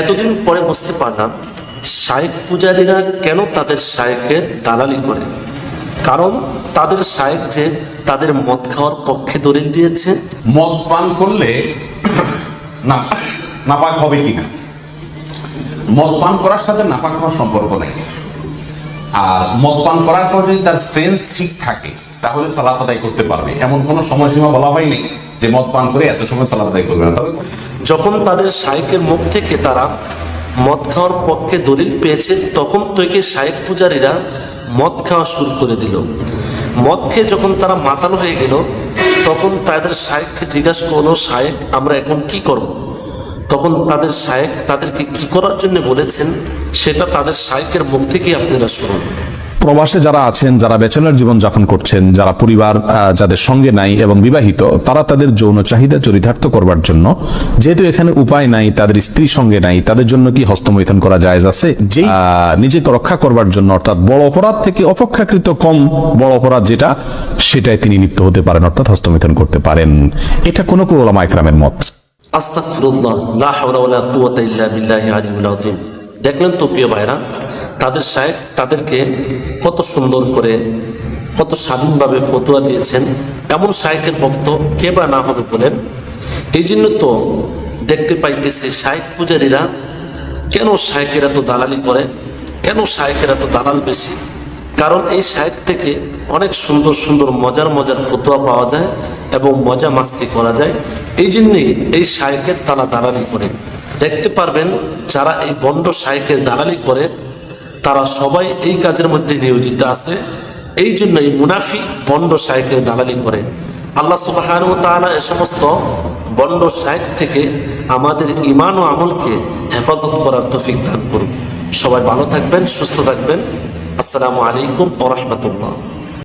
এতদিন পরে বুঝতে পারলাম, শায়েক পূজারীরা কেন তাদের শায়েকের দালালি করে। কারণ তাদের শায়েক যে তাদের মদ খাওয়ার পক্ষে দলিল দিয়েছে। মদ পান করলে না নাপাক হবে কিনা? মদ পান করার সাথে নাপাক হওয়ার সম্পর্ক নেই। আর মদ পান করার পর যদি তার সেন্স ঠিক থাকে তাহলে সালাত আদায় করতে পারবে। এমন কোন সময়সীমা বলা হয়নি যে মদ পান করে এত সময় সালাত আদায় করবে না। যখন তাদের শায়েকের মুখ থেকে তারা মদ খাওয়ার পক্ষে দলিল পেয়েছে, তখন থেকে শায়েক পূজারীরা মদ খাওয়া শুরু করে দিল। মদ খেয়ে যখন তারা মাতাল হয়ে গেল, তখন তাদের শায়েককে জিজ্ঞাসা করল, শায়েক, আমরা এখন কি করব? তখন তাদের শায়েক তাদেরকে কি করার জন্য বলেছেন, সেটা তাদের শায়েকের মুখ থেকেই আপনারা শুনুন। প্রবাসে যারা আছেন যারা ব্যাচেলার জীবন যাপন করছেন যারা পরিবার আহ, যাদের সঙ্গে নাই এবং বিবাহিত তারা তাদের যৌন চাহিদা চরিতার্থ করবার জন্য যেহেতু এখানে উপায় নাই তাদের স্ত্রী সঙ্গে নাই তাদের জন্য কি হস্তমৈথন করা যায় আছে? যে আহ, নিজেকে রক্ষা করবার জন্য অর্থাৎ বড় অপরাধ থেকে অপেক্ষাকৃত কম বড় অপরাধ যেটা সেটাই তিনি লিপ্ত হতে পারেন অর্থাৎ হস্তমৈথন করতে পারেন। এটা কোনো কোনো ওলামা একরামের মত। আস্তাগফিরুল্লাহ লা হাওলা ওয়ালা কুওয়াতা ইল্লা বিল্লাহি আলিয়্যিল আযীম। দেখলেন তো প্রিয় ভাইরা তাদের সাহেব তাদেরকে কত সুন্দর করে, কত স্বাধীনভাবে ফতুয়া দিয়েছেন, এমন শায়েকের ভক্ত কে বা না হবে বলেন? এই জন্য তো দেখতে পাইতেছি শায়েক পূজারীরা, কেন শায়েকেরা তো দালালি করে? কেন শায়েকেরা তো দালাল বেশি? কারণ এই শায়েক থেকে অনেক সুন্দর সুন্দর মজার মজার ফতুয়া পাওয়া যায় এবং মজা মাস্তি করা যায়। এই জন্যেই এই শায়েকের তারা দালালি করে। দেখতে পারবেন যারা এই বন্ড শায়েকের দালালি করে তারা সবাই এই কাজের মধ্যে নিয়োজিত আছে। এই জন্য এই মুনাফি বন্ড সাহেবকে দালালি করে। আল্লাহ সুবাহান ও তাআলা এ সমস্ত বন্ড সাহেব থেকে আমাদের ইমান ও আমলকে হেফাজত করার তফিক দান করুন। সবাই ভালো থাকবেন, সুস্থ থাকবেন। আসসালামু আলাইকুম ও রাহমাতুল্লাহ।